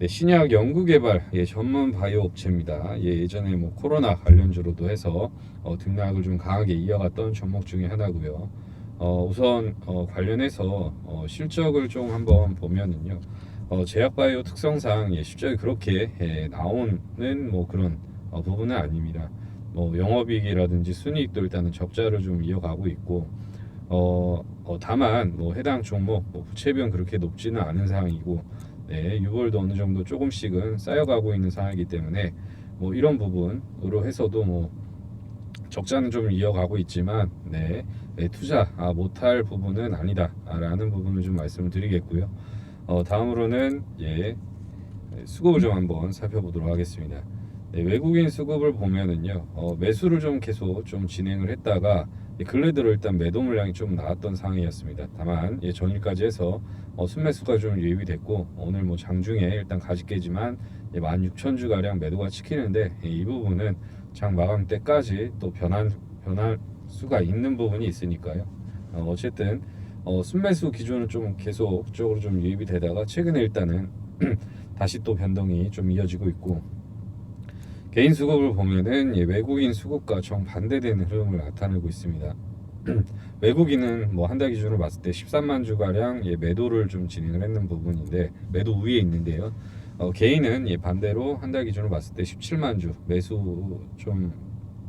네, 신약 연구개발 예, 전문 바이오 업체입니다. 예, 예전에 뭐 코로나 관련주로도 해서 어, 등락을 좀 강하게 이어갔던 종목 중에 하나고요. 어, 우선 어, 관련해서 어, 실적을 좀 한번 보면은요. 어, 제약바이오 특성상 예, 실적이 그렇게 예, 나오는 뭐 그런 어, 부분은 아닙니다. 뭐 영업이익이라든지 순이익도 일단은 적자를 좀 이어가고 있고 어, 어, 다만 뭐 해당 종목 뭐 부채비용 그렇게 높지는 않은 상황이고 네, 유볼도 어느 정도 조금씩은 쌓여가고 있는 상황이기 때문에 뭐 이런 부분으로 해서도 뭐 적자는 좀 이어가고 있지만 네, 네, 투자 아, 못할 부분은 아니다라는 부분을 좀 말씀을 드리겠고요. 어, 다음으로는 예, 수급을 좀 한번 살펴보도록 하겠습니다. 네, 외국인 수급을 보면은요 어, 매수를 좀 계속 좀 진행을 했다가 예, 근래 들어 일단 매도 물량이 좀 나왔던 상황이었습니다. 다만 예, 전일까지 해서 어, 순매수가 좀 유입이 됐고 오늘 뭐 장중에 일단 가지깨지만 예, 16,000주 가량 매도가 찍히는데 예, 이 부분은 장 마감 때까지 또 변한 변할 수가 있는 부분이 있으니까요. 어, 어쨌든 어, 순매수 기준은 좀 계속적으로 좀 유입이 되다가 최근에 일단은 다시 또 변동이 좀 이어지고 있고 개인 수급을 보면은 예, 외국인 수급과 정 반대되는 흐름을 나타내고 있습니다. 외국인은 뭐 한 달 기준으로 봤을 때 13만 주 가량 예, 매도를 좀 진행을 했는 부분인데 매도 우위에 있는데요. 어, 개인은 예, 반대로 한 달 기준으로 봤을 때 17만 주 매수 좀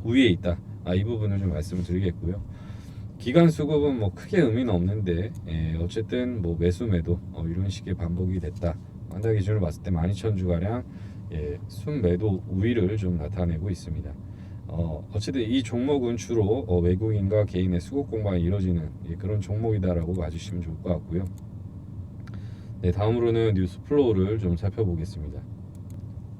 우위에 있다. 아, 이 부분을 좀 말씀을 드리겠고요. 기간 수급은 뭐 크게 의미는 없는데 예, 어쨌든 뭐 매수 매도 어, 이런 식의 반복이 됐다. 한 달 기준으로 봤을 때 12,000 주 가량 예, 순매도 우위를 좀 나타내고 있습니다. 어, 어쨌든 이 종목은 주로 어, 외국인과 개인의 수급 공방이 이루어지는 예, 그런 종목이다라고 봐주시면 좋을 것 같고요. 네, 다음으로는 뉴스 플로우를 좀 살펴보겠습니다.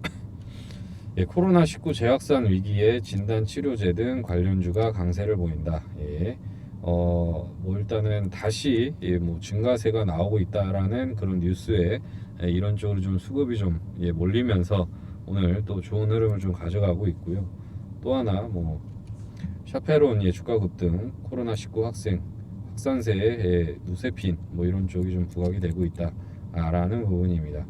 예, 코로나19 재확산 위기에 진단 치료제 등 관련주가 강세를 보인다. 예, 어, 뭐 일단은 다시 예, 뭐 증가세가 나오고 있다라는 그런 뉴스에 예, 이런 쪽으로 좀 수급이 좀 예, 몰리면서 오늘 또 좋은 흐름을 좀 가져가고 있고요. 또 하나 뭐 샤페론 예, 주가 급등, 코로나19 확생, 확산세에 예, 누세핀 뭐 이런 쪽이 좀 부각이 되고 있다라는 부분입니다.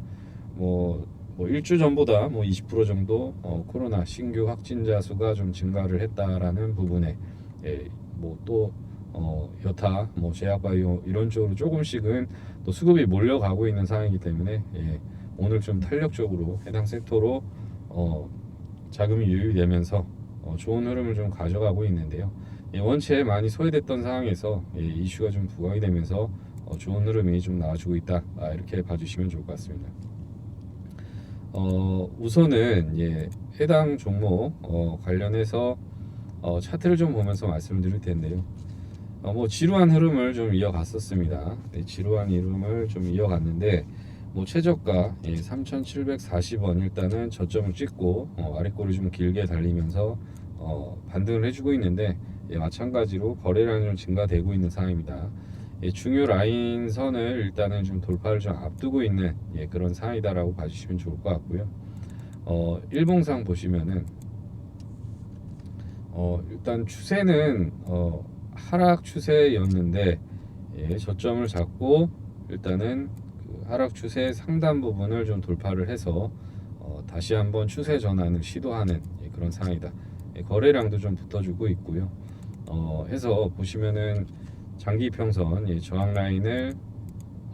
뭐, 뭐 일주 전보다 뭐 20% 정도 어, 코로나 신규 확진자 수가 좀 증가를 했다라는 부분에 예, 뭐또 어, 여타 뭐 제약바이오 이런 쪽으로 조금씩은 또 수급이 몰려가고 있는 상황이기 때문에 예, 오늘 좀 탄력적으로 해당 섹터로 어, 자금이 유입되면서 어, 좋은 흐름을 좀 가져가고 있는데요. 예, 원체 많이 소외됐던 상황에서 예, 이슈가 좀 부각이 되면서 어, 좋은 흐름이 좀 나와주고 있다 아, 이렇게 봐주시면 좋을 것 같습니다. 어, 우선은 예, 해당 종목 어, 관련해서 어, 차트를 좀 보면서 말씀드릴 텐데요. 어, 뭐 지루한 흐름을 좀 이어갔었습니다. 네, 지루한 흐름을 좀 이어갔는데 뭐 최저가 예, 3,740원 일단은 저점을 찍고 어, 아래꼬리 좀 길게 달리면서 어, 반등을 해주고 있는데 예, 마찬가지로 거래량이 좀 증가되고 있는 상황입니다. 예, 중요 라인 선을 일단은 좀 돌파를 좀 앞두고 있는 예, 그런 상황이다라고 봐주시면 좋을 것 같고요. 어, 일봉상 보시면은 어, 일단 추세는 어, 하락 추세였는데 예, 저점을 잡고 일단은 그 하락 추세 상단 부분을 좀 돌파를 해서 어, 다시 한번 추세 전환을 시도하는 예, 그런 상황이다. 예, 거래량도 좀 붙어주고 있고요. 어, 해서 보시면은 장기 평선 예, 저항 라인을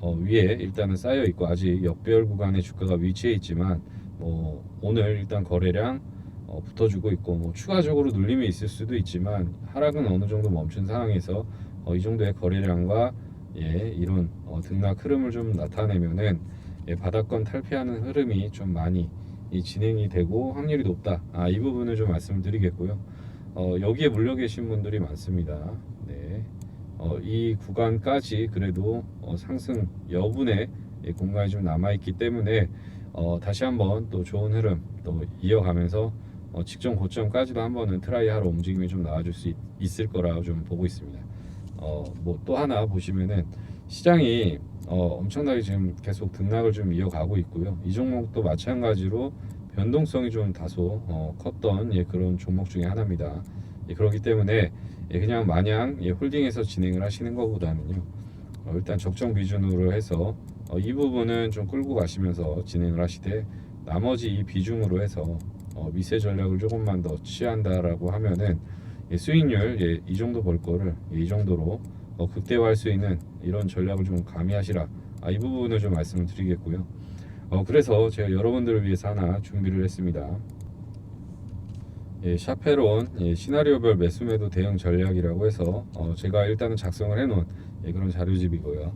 어, 위에 일단은 쌓여 있고 아직 역별 구간의 주가가 위치해 있지만 뭐 오늘 일단 거래량 어, 붙어주고 있고 뭐 추가적으로 눌림이 있을 수도 있지만 하락은 어느 정도 멈춘 상황에서 어, 이 정도의 거래량과 예, 이런 어, 등락 흐름을 좀 나타내면은 예, 바닥권 탈피하는 흐름이 좀 많이 이 진행이 되고 확률이 높다. 아, 이 부분을 좀 말씀을 드리겠고요. 어, 여기에 물려 계신 분들이 많습니다. 네. 어, 이 구간까지 그래도 어, 상승 여분의 예, 공간이 좀 남아 있기 때문에 어, 다시 한번 또 좋은 흐름 또 이어가면서 어, 직전 고점까지도 한번은 트라이하러 움직임이 좀 나와줄 수 있, 을 거라 좀 보고 있습니다. 어, 뭐 또 하나 보시면은 시장이 어, 엄청나게 지금 계속 등락을 좀 이어가고 있고요. 이 종목도 마찬가지로 변동성이 좀 다소 어, 컸던 예, 그런 종목 중에 하나입니다. 예, 그렇기 때문에 예, 그냥 마냥 예, 홀딩해서 진행을 하시는 것보다는요. 어, 일단 적정 비중으로 해서 어, 이 부분은 좀 끌고 가시면서 진행을 하시되 나머지 이 비중으로 해서 어, 미세 전략을 조금만 더 취한다라고 하면은 예, 수익률 예, 이 정도 벌 거를 예, 이 정도로 어, 극대화할 수 있는 이런 전략을 좀 가미하시라. 아, 이 부분을 좀 말씀을 드리겠고요. 어, 그래서 제가 여러분들을 위해서 하나 준비를 했습니다. 예, 샤페론 예, 시나리오별 매수 매도 대응 전략이라고 해서 어, 제가 일단은 작성을 해놓은 예, 그런 자료집이고요.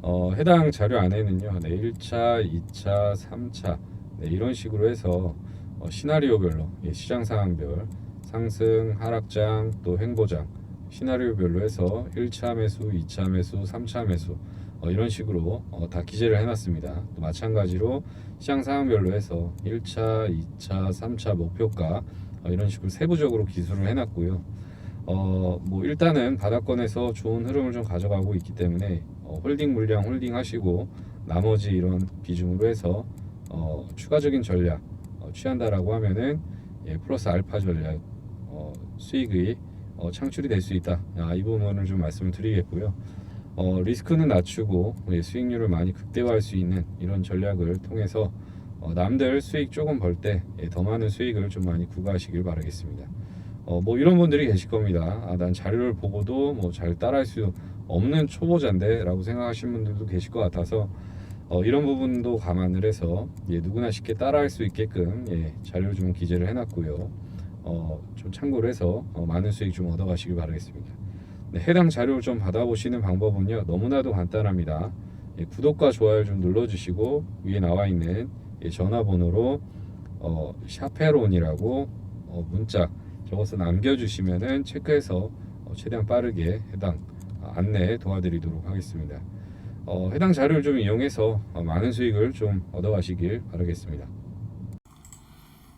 어, 해당 자료 안에는요, 네, 1차, 2차, 3차 네, 이런 식으로 해서 어, 시나리오별로 예, 시장 상황별 상승, 하락장, 또 횡보장 시나리오별로 해서 1차 매수, 2차 매수, 3차 매수 어, 이런 식으로 어, 다 기재를 해놨습니다. 또 마찬가지로 시장 상황별로 해서 1차, 2차, 3차 목표가 어, 이런 식으로 세부적으로 기술을 해놨고요. 어, 뭐 일단은 바닥권에서 좋은 흐름을 좀 가져가고 있기 때문에 어, 홀딩 물량 홀딩 하시고 나머지 이런 비중으로 해서 어, 추가적인 전략 어, 취한다라고 하면은 예, 플러스 알파 전략 어, 수익이 어, 창출이 될 수 있다. 아, 이 부분을 좀 말씀을 드리겠고요. 어, 리스크는 낮추고 예, 수익률을 많이 극대화할 수 있는 이런 전략을 통해서 어, 남들 수익 조금 벌 때더 예, 많은 수익을 좀 많이 구가하시길 바라겠습니다. 어, 뭐 이런 분들이 계실 겁니다. 아, 난 자료를 보고도 뭐 잘 따라할 수 없는 초보자인데라고 생각하시는 분들도 계실 것 같아서 어, 이런 부분도 감안을 해서 예, 누구나 쉽게 따라할 수 있게끔 예, 자료를 좀 기재를 해놨고요. 어, 좀 참고를 해서 어, 많은 수익 좀 얻어가시길 바라겠습니다. 네, 해당 자료를 좀 받아보시는 방법은요 너무나도 간단합니다. 예, 구독과 좋아요 좀 눌러주시고 위에 나와 있는 예, 전화번호로 어, 샤페론이라고 어, 문자 적어서 남겨주시면은 체크해서 어, 최대한 빠르게 해당 어, 안내 도와드리도록 하겠습니다. 어, 해당 자료를 좀 이용해서 어, 많은 수익을 좀 얻어가시길 바라겠습니다.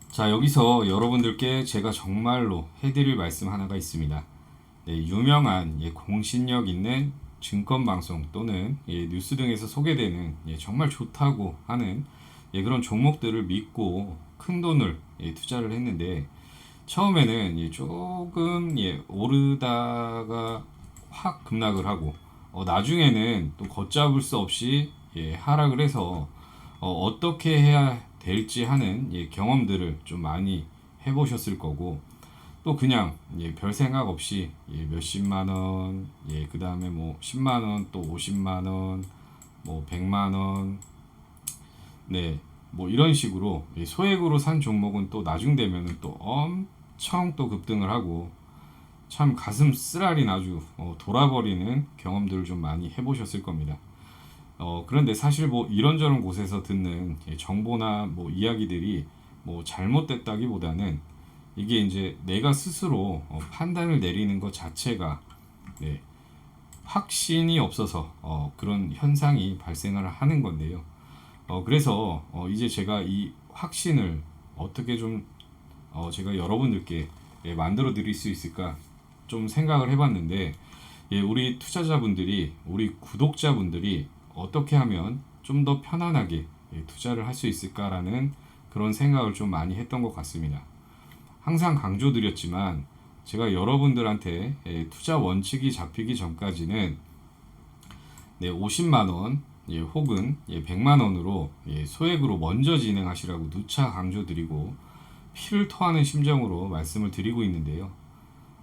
자 여기서 여러분들께 제가 정말로 해드릴 말씀 하나가 있습니다. 네, 유명한 예, 공신력 있는 증권 방송 또는 예, 뉴스 등에서 소개되는 예, 정말 좋다고 하는 예, 그런 종목들을 믿고 큰 돈을 예, 투자를 했는데 처음에는 예, 조금 예, 오르다가 확 급락을 하고 어, 나중에는 또 걷잡을 수 없이 예, 하락을 해서 어, 떻게 해야 될지 하는 예, 경험들을 좀 많이 해보셨을 거고 또 그냥 예, 별 생각 없이 예, 몇십만 원, 예, 그 다음에 뭐 10만 원, 또 50만 원, 뭐 100만 원, 네, 뭐 이런 식으로 예, 소액으로 산 종목은 또 나중 되면은 또 엄청 또 급등을 하고 참 가슴 쓰라린 아주 어, 돌아버리는 경험들을 좀 많이 해보셨을 겁니다. 어, 그런데 사실 뭐 이런저런 곳에서 듣는 예, 정보나 뭐 이야기들이 뭐 잘못됐다기보다는 이게 이제 내가 스스로 어, 판단을 내리는 것 자체가 네, 확신이 없어서 어, 그런 현상이 발생을 하는 건데요. 어, 그래서 어, 이제 제가 이 확신을 어떻게 좀 어, 제가 여러분들께 예, 만들어 드릴 수 있을까 좀 생각을 해봤는데 예, 우리 투자자분들이 우리 구독자분들이 어떻게 하면 좀 더 편안하게 예, 투자를 할 수 있을까라는 그런 생각을 좀 많이 했던 것 같습니다. 항상 강조드렸지만 제가 여러분들한테 예, 투자 원칙이 잡히기 전까지는 네, 50만 원 예, 혹은 예, 100만 원으로 예, 소액으로 먼저 진행하시라고 누차 강조드리고 피를 토하는 심정으로 말씀을 드리고 있는데요.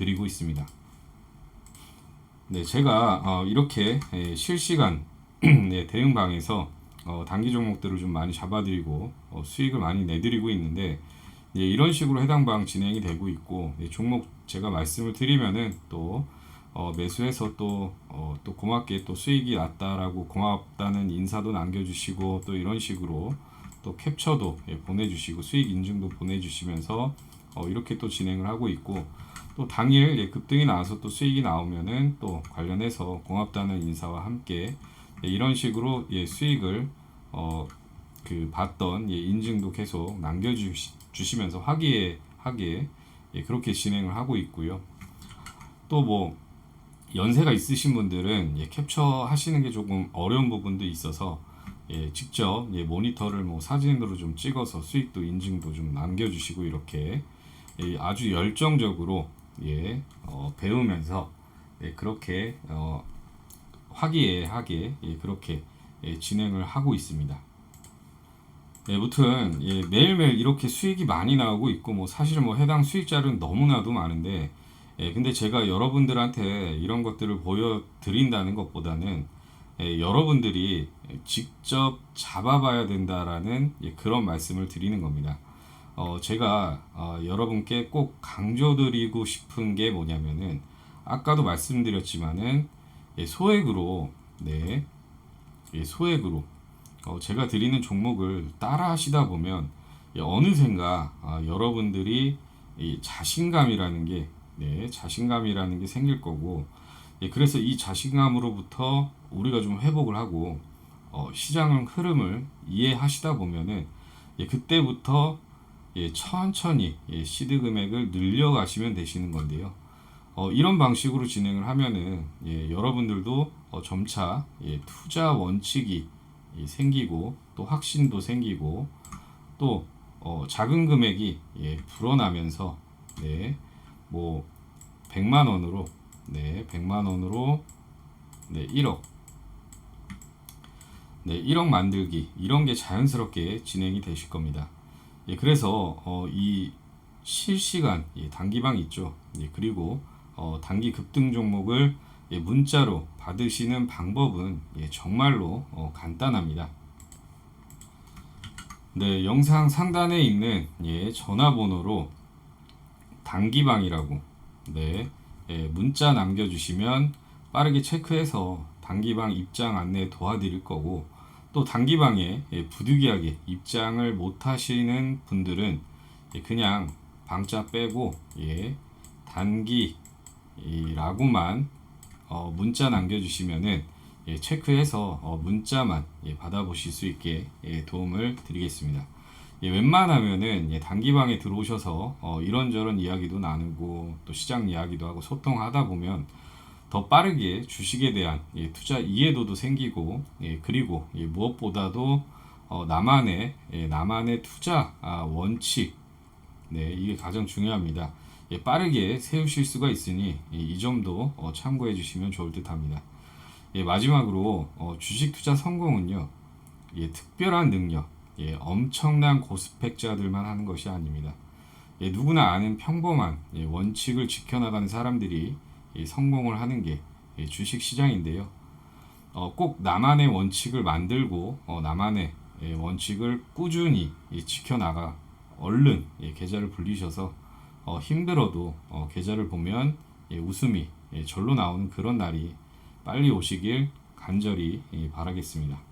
드리고 있습니다. 네, 제가 어, 이렇게 예, 실시간 네, 대응방에서 어, 단기 종목들을 좀 많이 잡아드리고 어, 수익을 많이 내드리고 있는데 예, 이런 식으로 해당 방 진행이 되고 있고 예, 종목 제가 말씀을 드리면은 또 어, 매수해서 또, 어, 또 고맙게 또 수익이 났다라고 고맙다는 인사도 남겨주시고 또 이런 식으로 또 캡처도 예, 보내주시고 수익 인증도 보내주시면서 어, 이렇게 또 진행을 하고 있고 또 당일 예, 급등이 나와서 또 수익이 나오면은 또 관련해서 고맙다는 인사와 함께 예, 이런 식으로 예, 수익을 어, 그 받던 예, 인증도 계속 남겨주시면서 화기애하게 예, 그렇게 진행을 하고 있고요. 또 뭐 연세가 있으신 분들은 예, 캡처 하시는 게 조금 어려운 부분도 있어서 예, 직접 예, 모니터를 뭐 사진으로 좀 찍어서 수익도 인증도 좀 남겨주시고 이렇게 예, 아주 열정적으로 예, 어, 배우면서 예, 그렇게 어, 화기애애하게 예, 그렇게 예, 진행을 하고 있습니다. 예, 무튼 예, 매일매일 이렇게 수익이 많이 나오고 있고 뭐 사실 뭐 해당 수익자는 너무나도 많은데 예, 근데 제가 여러분들한테 이런 것들을 보여드린다는 것보다는 예, 여러분들이 직접 잡아봐야 된다라는 예, 그런 말씀을 드리는 겁니다. 어, 제가 어, 여러분께 꼭 강조드리고 싶은 게 뭐냐면은 아까도 말씀드렸지만은 예, 소액으로 네 예, 소액으로 어, 제가 드리는 종목을 따라 하시다 보면 예, 어느샌가 아, 여러분들이 이 자신감이라는 게 네, 자신감이라는 게 생길 거고 예, 그래서 이 자신감으로부터 우리가 좀 회복을 하고 어, 시장 흐름을 이해하시다 보면은 예, 그때부터 예, 천천히 예, 시드 금액을 늘려가시면 되시는 건데요. 어, 이런 방식으로 진행을 하면은 예, 여러분들도 어, 점차 예, 투자 원칙이 예, 생기고 또 확신도 생기고 또 어, 작은 금액이 예, 불어나면서 네, 뭐 100만 원으로 네, 100만 원으로 네, 1억 네, 1억 만들기 이런 게 자연스럽게 진행이 되실 겁니다. 예, 그래서 어, 이 실시간 예, 단기방 있죠. 예, 그리고 어, 단기 급등 종목을 예, 문자로 받으시는 방법은 예, 정말로 어, 간단합니다. 네, 영상 상단에 있는 예, 전화번호로 단기방이라고 네, 예, 문자 남겨주시면 빠르게 체크해서 단기방 입장 안내 도와드릴 거고 또 단기방에 예, 부득이하게 입장을 못 하시는 분들은 예, 그냥 방자 빼고 예, 단기라고만 어, 문자 남겨주시면은 예, 체크해서 어, 문자만 예, 받아보실 수 있게 예, 도움을 드리겠습니다. 예, 웬만하면은 예, 단기방에 들어오셔서 어, 이런저런 이야기도 나누고 또 시장 이야기도 하고 소통하다 보면 더 빠르게 주식에 대한 예, 투자 이해도도 생기고 예, 그리고 예, 무엇보다도 어, 나만의 예, 나만의 투자 아, 원칙 네 이게 가장 중요합니다. 예, 빠르게 세우실 수가 있으니 예, 이 점도 어, 참고해 주시면 좋을 듯합니다. 예, 마지막으로 어, 주식 투자 성공은요 예, 특별한 능력 예, 엄청난 고스펙자들만 하는 것이 아닙니다. 예, 누구나 아는 평범한 예, 원칙을 지켜나가는 사람들이 예, 성공을 하는 게 예, 주식 시장인데요. 어, 꼭 나만의 원칙을 만들고 어, 나만의 예, 원칙을 꾸준히 예, 지켜나가 얼른 예, 계좌를 불리셔서 어, 힘들어도 어, 계좌를 보면 예, 웃음이 예, 절로 나오는 그런 날이 빨리 오시길 간절히 예, 바라겠습니다.